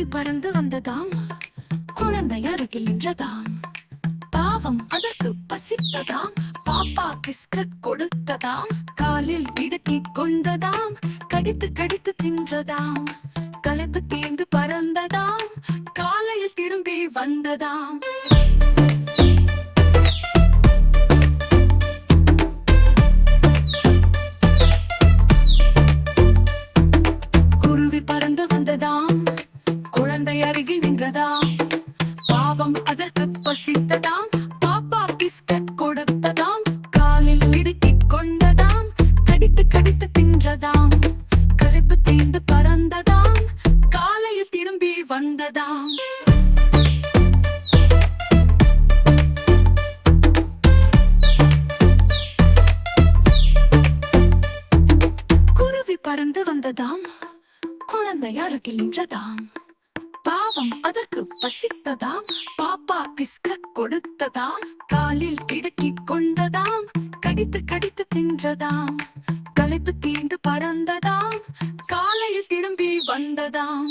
குருவி பறந்து வந்ததாம். குழந்தை அருகில் நின்றதாம். பாவம் அதற்கு பசித்ததாம். பாப்பா பிஸ்கட் கொடுத்ததாம். காலில் இடுக்கி கொண்டதாம். கடித்து கடித்து தின்றதாம். கலைப்பு தீர்ந்து பறந்ததாம். காலையில் திரும்பி வந்ததாம். குருவி பறந்து வந்ததாம். குழந்தை அருகில் நின்றதாம். பாவம் அதற்கு பசித்ததாம். பாப்பா பிஸ்கட் கொடுத்ததாம். காலில் இடுக்கிக் கொண்டதாம். கடித்து கடித்து தின்றதாம். களைப்பு தீர்ந்து பறந்ததாம். காலையில் திரும்பி வந்ததாம். குருவி பறந்து வந்ததாம். குழந்தை அருகில் நின்றதாம். பாவம் அதற்கு பசித்ததாம் பாப்பா பிஸ்கட் கொடுத்ததாம் காலில் கிடக்கிக் கொண்டதாம் கடித்து கடித்து தின்றதாம் களைப்பு தீர்ந்து பறந்ததாம் காலையில் திரும்பி வந்ததாம்